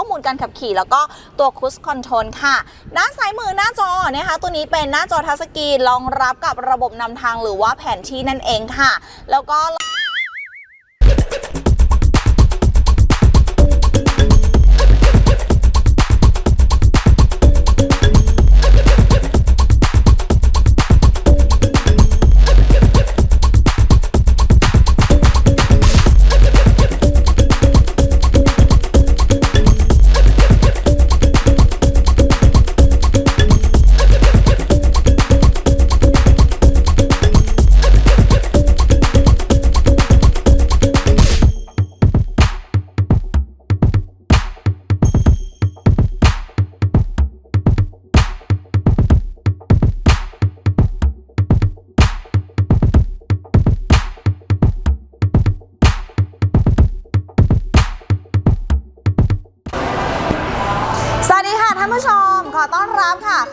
ข้อมูลการขับขี่แล้วก็ตัวค u สคอนโทรลค่ะ ด้านซ้ายมือหน้าจอนะคะ ตัวนี้เป็นหน้าจอทัชสกรีนรองรับกับระบบนำทางหรือว่าแผนที่นั่นเองค่ะ แล้วก็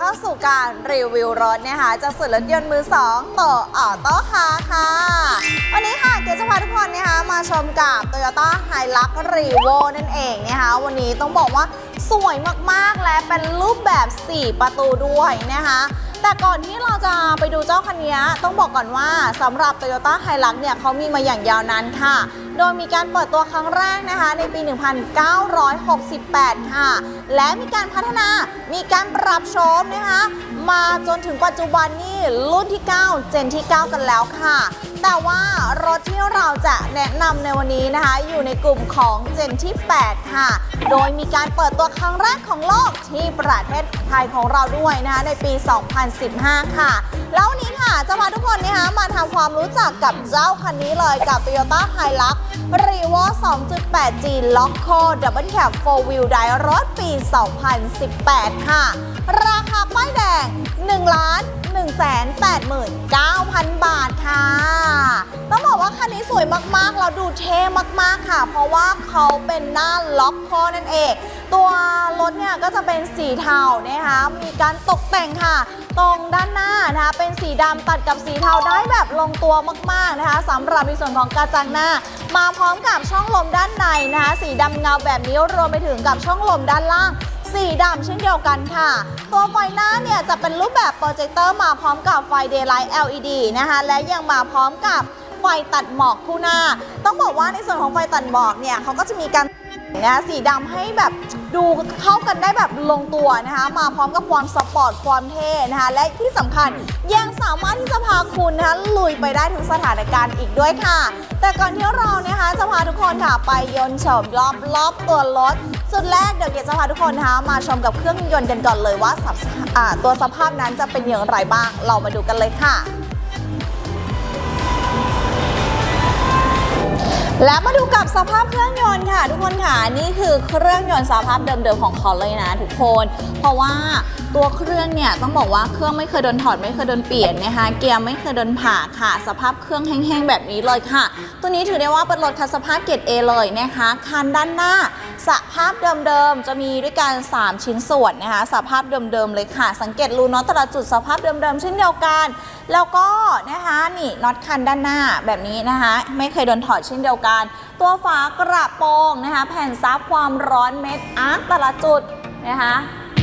เข้าสู่การรีวิวรถนะคะจากสื่อรถยนต์มือ2โตออโต้คาค่ะ วันนี้ค่ะเกจะพาทุกคนนะคะมาชมกับ Toyota Hilux Revo นั่นเองนะคะวันนี้ต้องบอกว่าสวยมากๆและเป็นรูปแบบ 4 ประตูด้วยนะคะแต่ก่อนที่เราจะไปดูเจ้าคันนี้ต้องบอกก่อนว่าสำหรับ Toyota Hilux เนี่ยเขามีมาอย่างยาวนานค่ะ โดยมีการเปิดตัวครั้งแรกนะคะในปี 1968 ค่ะ และมีการพัฒนา มีการปรับโฉมนะคะ มาจนถึงปัจจุบันนี่รุ่นที่ 9 เจนที่ 9 กันแล้วค่ะ แต่ว่ารถที่เราจะแนะนำในวันนี้นะคะ อยู่ในกลุ่มของเจนที่ 8 ค่ะ โดยมีการเปิดตัวครั้งแรกของโลกที่ประเทศไทยของเราด้วยนะคะในปี 2015 ค่ะ แล้ววันนี้ค่ะจะพาทุกคนนะคะมาทำความรู้จักกับเจ้าคันนี้เลยกับ Toyota Hilux Revo 2.8G Loco Double Cab 4 Wheel Drive รถปี2018 ค่ะ ราคาป้ายแดง1ล้าน189,000 บาทค่ะ ต้องบอกว่าคันนี้สวยมากๆ แล้วดูเท่มากๆค่ะ เพราะว่าเขาเป็นหน้าล็อกคอนั่นเอง ตัวรถเนี่ยก็จะเป็นสีเทานะคะ มีการตกแต่งค่ะ ตรงด้านหน้านะคะเป็นสีดำตัดกับสีเทาได้แบบลงตัวมากๆนะคะสำหรับในส่วนของกระจังหน้า มาพร้อมกับช่องลมด้านในนะคะสีดำเงาแบบนี้รวมไปถึงกับช่องลมด้านล่างสีดำเช่นเดียวกันค่ะ ตัวไฟหน้าเนี่ยจะเป็นรูปแบบโปรเจคเตอร์มาพร้อมกับไฟ Daylight LED นะคะและยังมาพร้อมกับไฟตัดหมอกคู่หน้า ต้องบอกว่าในส่วนของไฟตัดหมอกเนี่ยเขาก็จะมีการ นะสีดำให้แบบดูเข้ากันได้แบบลงตัวนะคะ มาพร้อมกับความสปอร์ตความเท่นะคะ และที่สำคัญยังสามารถที่จะพาคุณนะคะลุยไปได้ทุกสถานการณ์อีกด้วยค่ะ แต่ก่อนที่เรานะคะจะพาทุกคนค่ะไปยนต์ชมรอบรอบตัวรถสุดแรกเดี๋ยวเกดจะพาทุกคนนะคะมาชมกับเครื่องยนต์กันก่อนเลยว่าสับอ่าตัวสภาพนั้นจะเป็นอย่างไรบ้าง เรามาดูกันเลยค่ะ แล้วมาดูกับสภาพเครื่องยนต์ค่ะ ทุกคนค่ะนี่คือเครื่องยนต์สภาพเดิมๆของเขาเลยนะทุกคน เพราะว่าตัวเครื่องเนี่ยต้องบอกว่าเครื่องไม่เคยโดนถอดไม่เคยโดนเปลี่ยนนะคะเกียร์ไม่เคยโดนผ่าค่ะ สภาพเครื่องแห้งๆแบบนี้เลยค่ะ ตัวนี้ถือได้ว่าเป็นรถคันสภาพเกรด A เลยนะคะคันด้านหน้า สภาพเดิมๆจะมีด้วยกัน 3 ชิ้นส่วนนะคะสภาพเดิมๆเลยค่ะ สังเกตรูน็อตแต่ละจุดสภาพเดิมๆเช่นเดียวกัน แล้วก็นะคะนี่น็อตคันด้านหน้าแบบนี้นะคะ ไม่เคยโดนถอดเช่นเดียวกัน ตัวฝากระโปรงนะคะ แผ่นซับความร้อนเม็ดอาร์ตแต่ละจุดนะคะ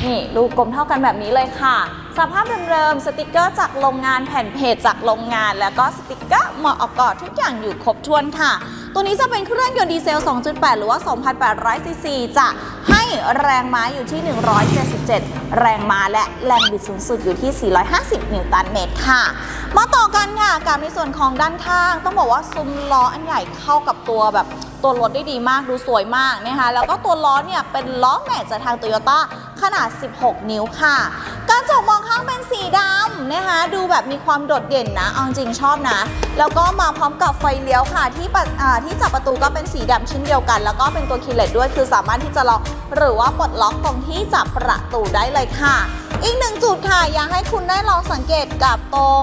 นี่รูกลมเท่ากันแบบนี้เลยค่ะ สภาพเดิมๆสติกเกอร์จากโรงงานแผ่นเพจจากโรงงาน แล้วก็สติกเกอร์เหมาะออกกอดทุกอย่างอยู่ครบถ้วนค่ะ ตัวนี้จะเป็นเครื่องยนต์ดีเซล 2.8 หรือว่า 2,800ซีซีจะให้แรงม้าอยู่ที่ 177 แรงม้าและแรงบิดสูงสุดอยู่ที่ 450 นิวตันเมตรค่ะ มาต่อกันค่ะกับในส่วนของด้านข้าง ต้องบอกว่าซุ้มล้ออันใหญ่เข้ากับตัวแบบ ตัวรถได้ดีมากดูสวยมากนะคะแล้วก็ตัวล้อเนี่ยเป็นล้อแม็กจากทางโตโยต้าขนาด 16 นิ้วค่ะกระจกมองข้างเป็นสีดำนะคะดูแบบมีความโดดเด่นนะเอาจริงชอบนะ แล้วก็มาพร้อมกับไฟเลี้ยวค่ะ ที่ที่จับประตูก็เป็นสีดำเช่นเดียวกัน แล้วก็เป็นตัวคีย์เลสด้วยคือสามารถที่จะล็อกหรือว่าปลดล็อกตรงที่จับประตูได้เลยค่ะ อีกหนึ่งจุดค่ะอยากให้คุณได้ลองสังเกตกับตรง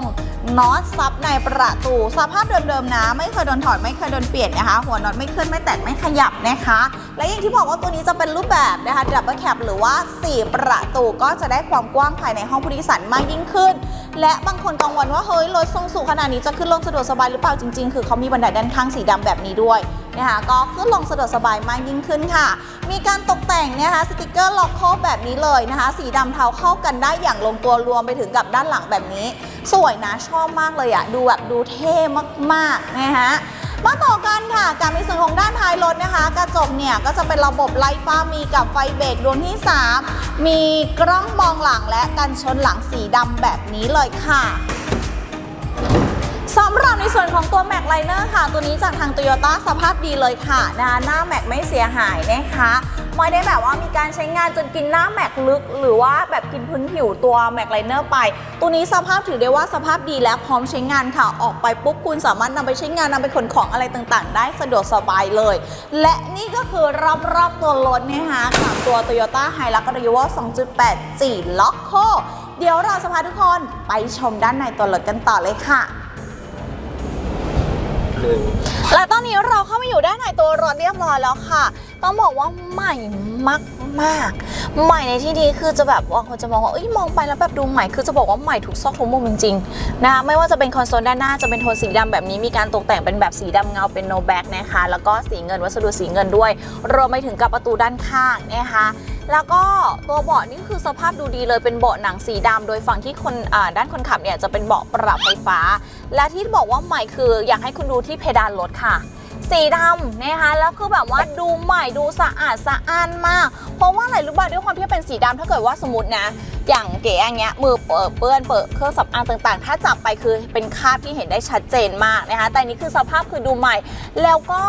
น็อตซับในประตู สภาพเดิมๆนะ ไม่เคยโดนถอดไม่เคยโดนเปลี่ยนนะคะ หัวน็อตไม่ขึ้นไม่แตกไม่ขยับนะคะ และอย่างที่บอกว่าตัวนี้จะเป็นรูปแบบนะคะดับเบิลแคปหรือว่า 4 ประตูก็จะได้ความกว้างภายในห้องผู้โดยสารมากยิ่งขึ้น และบางคนกังวลว่าเฮ้ยรถทรงสูงขนาดนี้จะขึ้นลงสะดวกสบายหรือเปล่าจริงๆ คือเขามีบันไดด้านข้างสีดำแบบนี้ด้วยนะคะก็ขึ้นลงสะดวกสบายมากยิ่งขึ้นค่ะ มีการตกแต่งนะคะสติกเกอร์ล็อกคแบบนี้เลยนะคะ สีดำเทาเข้ากันได้อย่างลงตัวรวมไปถึงกับด้านหลังแบบนี้ สวยนะชอบมากเลยอะดูแบบดูเท่มากๆนะคะมาต่อกันค่ะการในส่วนของด้านท้ายรถนะคะ กระจกเนี่ยก็จะเป็นระบบไล่ฟ้ามีกับไฟเบรกดวงที่ 3 มีกล้องมองหลังและกันชนหลังสีดำแบบนี้เลยค่ะสำหรับในส่วนของตัว Mac Liner ค่ะ ตัวนี้จากทาง Toyota สภาพดีเลยค่ะนะคะหน้า Mac ไม่เสียหายนะคะ ไม่ได้แบบว่ามีการใช้งานจนกินหน้า Mac ลึก หรือว่าแบบกินพื้นผิวตัว Mac Liner ไป ตัวนี้สภาพถือได้ว่าสภาพดีและพร้อมใช้งานค่ะ ออกไปปุ๊บคุณสามารถนำไปใช้งานนำไปขนของอะไรต่างๆ ได้สะดวกสบายเลย และนี่ก็คือรอบๆตัวรถนะคะกับตัว Toyota Hilux r e v o 2.8 4ล็อกโคเดี๋ยวเราจะพาทุกคนไปชมด้านในตัวรถกันต่อเลยค่ะหนึ่งและตอนนี้เราเข้ามาอยู่ด้านในตัวรถเรียบร้อยแล้วค่ะ ต้องบอกว่าใหม่มากมากใหม่ในที่นี้คือจะแบบบางคนจะมองว่าเอ้ยมองไปแล้วแบบดูใหม่คือจะบอกว่าใหม่ทุกซอกทุกมุมจริงๆนะไม่ว่าจะเป็นคอนโซลด้านหน้าจะเป็นโทนสีดำแบบนี้มีการตกแต่งเป็นแบบสีดำเงาเป็นโนแบ็กนะคะแล้วก็สีเงินวัสดุสีเงินด้วย รวมไปถึงกับประตูด้านข้างนะคะแล้วก็ตัวเบาะนี่คือสภาพดูดีเลยเป็นเบาะหนังสีดำโดยฝั่งที่คนด้านคนขับเนี่ยจะเป็นเบาะปรับไฟฟ้า และที่บอกว่าใหม่คืออยากให้คุณดูที่เพดานรถค่ะ สีดำนะคะแล้วคือแบบว่าดูใหม่ดูสะอาดสะอ้านมาก เพราะว่าอะไรรู้ป่ะด้วยความที่เป็นสีดำถ้าเกิดว่าสมมตินะ อย่างเก๋อย่างเงี้ยมือเปิดเปื้อนเปิดเครื่องสำอางต่างๆ ถ้าจับไปคือเป็นคราบที่เห็นได้ชัดเจนมากนะคะแต่นี่คือสภาพคือดูใหม่ แล้วก็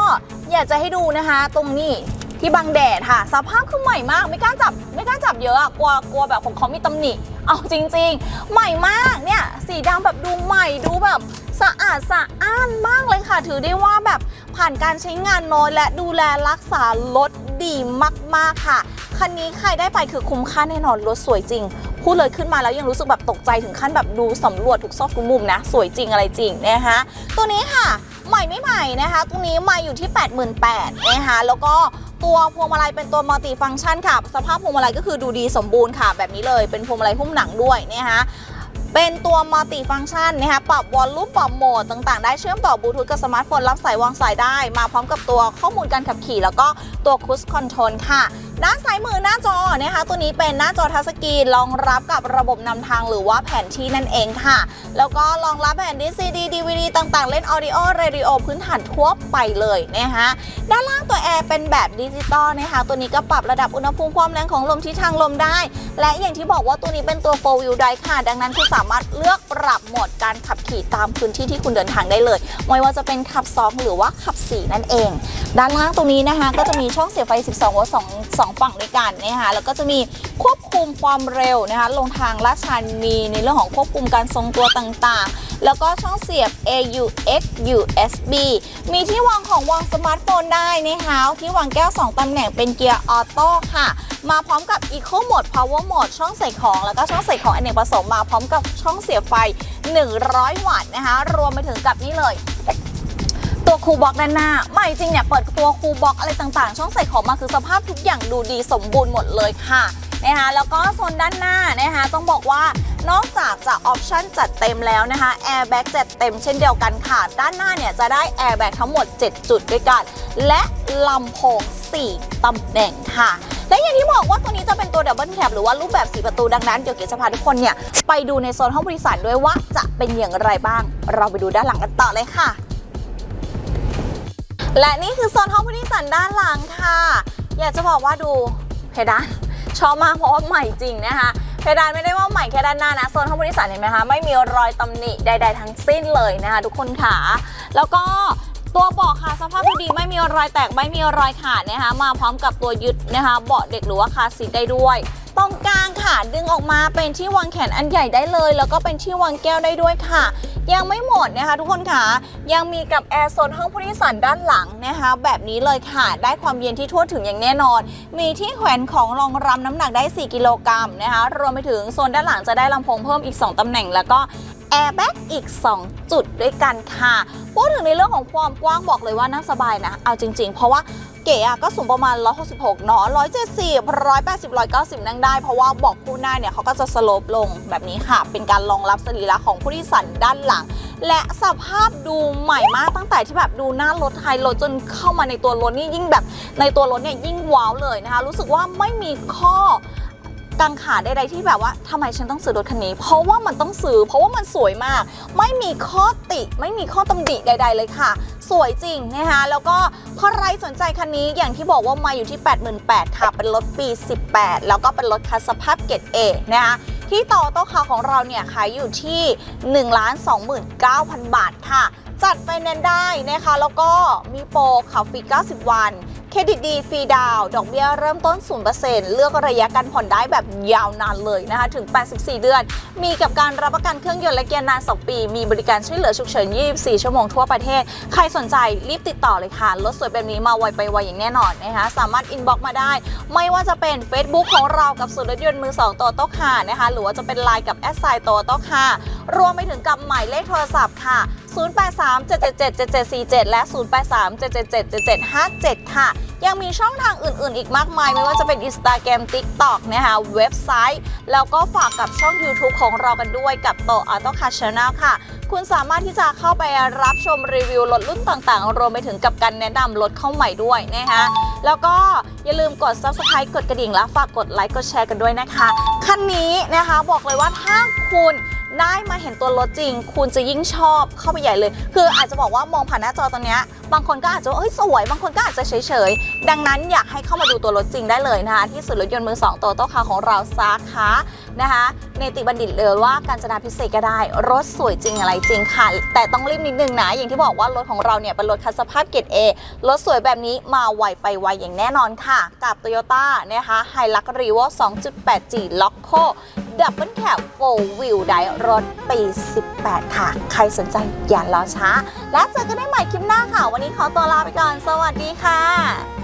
อยากจะให้ดูนะคะ ตรงนี้ที่บังแดดค่ะ สภาพคือใหม่มากไม่กล้าจับไม่กล้าจับเยอะอะกลัวกลัวแบบของเขามีตำหนิเอาจริง ๆ ใหม่มากเนี่ยสีดำแบบดูใหม่ดูแบบสะอาดสะอ้านมากเลยค่ะ ถือได้ว่าแบบผ่านการใช้งานน้อยและดูแลรักษารถดีมาก ๆ ค่ะ คันนี้ใครได้ไปคือคุ้มค่าแน่นอนรถสวยจริง พูดเลยขึ้นมาแล้วยังรู้สึกแบบตกใจถึงขั้นแบบดูสำรวจทุกซอกทุกมุมนะ สวยจริงอะไรจริงนะคะตัวนี้ค่ะใหม่ไม่ใหม่นะคะตัวนี้มาอยู่ที่ 88,000นะคะแล้วก็ตัวพวงมาลัยเป็นตัวมัลติฟังก์ชันค่ะ สภาพพวงมาลัยก็คือดูดีสมบูรณ์ค่ะ แบบนี้เลยเป็นพวงมาลัยหุ้มหนังด้วยนะคะ เป็นตัวมัลติฟังก์ชันนะคะปรับวอลลุ่มปรับโหมดต่างๆ ได้เชื่อมต่อบลูทูธกับสมาร์ทโฟนรับสายวางสายได้ มาพร้อมกับตัวข้อมูลการขับขี่ แล้วก็ตัวคุชคอนโทรลค่ะด้านซ้ายมือหน้าจอนะคะ ตัวนี้เป็นหน้าจอทัชสกรีนรองรับกับระบบนำทางหรือว่าแผนที่นั่นเองค่ะ แล้วก็รองรับแผ่นดิสซีดีดีวีดีต่างๆ เล่นออดิโอเรดิโอพื้นฐานทั่วไปเลยนะคะด้านล่างตัวแอร์เป็นแบบดิจิตอลนะคะ ตัวนี้ก็ปรับระดับอุณหภูมิความแรงของลมทิศทางลมได้ และอย่างที่บอกว่าตัวนี้เป็นตัว4 wheel drive ค่ะ ดังนั้นคุณสามารถเลือกปรับโหมดการขับขี่ตามพื้นที่ที่คุณเดินทางได้เลย ไม่ว่าจะเป็นขับ 2 หรือว่าขับ 4 นั่นเอง ด้านล่างตรงนี้นะคะ ก็จะมีช่องเสียบไฟ 12 โวลต์ 2 2 ฝั่งด้วยกันนะคะแล้วก็จะมีควบคุมความเร็วนะคะลงทางลาดชันมีในเรื่องของควบคุมการทรงตัวต่างๆ แล้วก็ช่องเสียบ AUX USB มีที่วางของวางสมาร์ทโฟนได้นะคะที่วางแก้ว 2 ตำแหน่งเป็นเกียร์ออโต้ค่ะ มาพร้อมกับ Eco Mode Power Mode ช่องใส่ของ แล้วก็ช่องใส่ของอเนกประสงค์มาพร้อมกับช่องเสียบไฟ 100 วัตต์นะคะรวมไปถึงกับนี่เลย ตัวคูลบ็อกด้านหน้าใหม่จริงเนี่ยเปิดตัวคูลบ็อกอะไรต่างๆ ช่องใส่ของมาคือสภาพทุกอย่างดูดีสมบูรณ์หมดเลยค่ะนะคะแล้วก็โซนด้านหน้านะคะต้องบอกว่านอกจากจะออปชั่นจัดเต็มแล้วนะคะแอร์แบ็กจัดเต็มเช่นเดียวกันค่ะ ด้านหน้าเนี่ยจะได้แอร์แบ็กทั้งหมด 7 จุดด้วยกัน และลำโพง 4 ตำแหน่งค่ะ และอย่างที่บอกว่าตัวนี้จะเป็นตัวดับเบิลแคปหรือว่ารูปแบบ4ประตูดังนั้นเดี๋ยวเกศจะพาทุกคนเนี่ย ไปดูในโซนห้องบริษัทด้วยว่าจะเป็นอย่างไรบ้าง เราไปดูด้านหลังกันต่อเลยค่ะ และนี่คือโซนห้องผู้โดยสารด้านหลังค่ะ อยากจะบอกว่าดูเพดานชอบมากเพราะว่าใหม่จริงนะคะเพดานไม่ได้ว่าใหม่แค่ด้านหน้านะโซนห้องผู้โดยสารเห็นไหมคะไม่มีรอยตำหนิใด ๆ ทั้งสิ้นเลยนะคะ ทุกคนค่ะ แล้วก็ตัวเบาะค่ะสภาพดีไม่มีรอยแตกไม่มีรอยขาดนะคะมาพร้อมกับตัวยึดนะคะเบาะเด็กหรือว่าคาร์ซีทได้ด้วย กลางค่ะ ดึงออกมาเป็นที่วางแขนอันใหญ่ได้เลย แล้วก็เป็นที่วางแก้วได้ด้วยค่ะ ยังไม่หมดนะคะทุกคนค่ะยังมีกับแอร์โซนห้องผู้โดยสารด้านหลังนะคะแบบนี้เลยค่ะ ได้ความเย็นที่ทั่วถึงอย่างแน่นอน มีที่แขวนของรองรับน้ำหนักได้ 4 กิโลกรัมนะคะรวมไปถึงโซนด้านหลังจะได้ลำโพงเพิ่มอีก 2ตำแหน่งแล้วก็แอร์แบ็กอีก 2 จุดด้วยกันค่ะ พูดถึงในเรื่องของความกว้างบอกเลยว่านั่งสบายนะ เอาจริง ๆ เพราะว่า เก๋อะก็สูงประมาณ 166เนาะ170 180 190 นั่งได้ เพราะว่าบอกคู่หน้าเนี่ยเขาก็จะสโลปลงแบบนี้ค่ะ เป็นการรองรับสรีระของผู้โดยสารด้านหลัง และสภาพดูใหม่มากตั้งแต่ที่แบบดูหน้ารถไฮรถจนเข้ามาในตัวรถนี่ยิ่งแบบในตัวรถเนี่ยยิ่งว้าวเลยนะคะ รู้สึกว่าไม่มีข้อ กังขาใดๆที่แบบว่าทำไมฉันต้องซื้อรถคันนี้ เพราะว่ามันต้องซื้อ เพราะว่ามันสวยมาก ไม่มีข้อติ ไม่มีข้อตำหนิใด ๆ เลยค่ะ สวยจริงนะคะแล้วก็ใครสนใจคันนี้อย่างที่บอกว่ามาอยู่ที่ 88,000ค่ะ เป็นรถปี 18 แล้วก็เป็นรถคัสสภาพเกรดเอนะคะที่ต่อโต๊ะคาของเราเนี่ยขายอยู่ที่ 1 29,000 บาทค่ะ จัดไฟแนนซ์ได้นะคะ แล้วก็มีโปรขับฟรี 90 วัน เครดิตดีฟรีดาว ดอกเบี้ยเริ่มต้น 0%เลือกระยะการผ่อนได้แบบยาวนานเลยนะคะ ถึง 84 เดือน มีกับการรับประกันเครื่องยนต์และเกียร์นาน 2 ปี มีบริการช่วยเหลือฉุกเฉิน 24 ชั่วโมงทั่วประเทศ ใครสนใจรีบติดต่อเลยค่ะ รถสวยแบบนี้มาไวไปไวอย่างแน่นอนนะคะ สามารถอินบ็อกมาได้ ไม่ว่าจะเป็น Facebook ของเรากับศูนย์รถยนต์มือ 2 ตัวโต๊ะค่ะนะคะ หรือว่าจะเป็นไลน์กับแอสไซตัวโต๊ะค่ะ รวมไปถึงกับหมายเลขโทรศัพท์ค่ะ0837777747 และ 0837777757 ค่ะ ยังมีช่องทางอื่น ๆ อีกมากมาย ไม่ว่าจะเป็น Instagram TikTok นะคะเว็บไซต์ แล้วก็ฝากกับช่อง YouTube ของเรากันด้วยกับโตอัลโตคาชาแนลค่ะ คุณสามารถที่จะเข้าไปรับชมรีวิวรถรุ่นต่าง ๆ รวมไปถึงกับการแนะนำรถเข้าใหม่ด้วยนะคะแล้วก็อย่าลืมกด Subscribe กดกระดิ่งและฝากกดไลค์กดแชร์กันด้วยนะคะ คันนี้นะคะบอกเลยว่าถ้าคุณ ได้มาเห็นตัวรถจริง คุณจะยิ่งชอบเข้าไปใหญ่เลย คืออาจจะบอกว่ามองผ่านหน้าจอตรงเนี้ บางคนก็อาจจะว่าเอ้ยสวย บางคนก็อาจจะเฉยๆ ดังนั้นอยากให้เข้ามาดูตัวรถจริงได้เลยนะคะ ที่ศูนย์รถยนต์มือสองโตโต้คาของเราสาขานะคะเนติบัณฑิตเลยว่าการจนาพิเศษก็ได้ รถสวยจริงอะไรจริงค่ะ แต่ต้องรีบนิดนึงนะ อย่างที่บอกว่ารถของเราเนี่ยเป็นรถคันสภาพเกรดเอรถสวยแบบนี้มาไวไปไวอย่างแน่นอนค่ะ กับ Toyota นะคะไฮลักรีโว 2.8G ล็อกโค ดับเบิลแคปโฟวิวได้รถปี 18 ค่ะ ใครสนใจอย่ารอช้า และเจอกันได้ใหม่คลิปหน้าค่ะ วันนี้ขอตัวลาไปก่อน สวัสดีค่ะ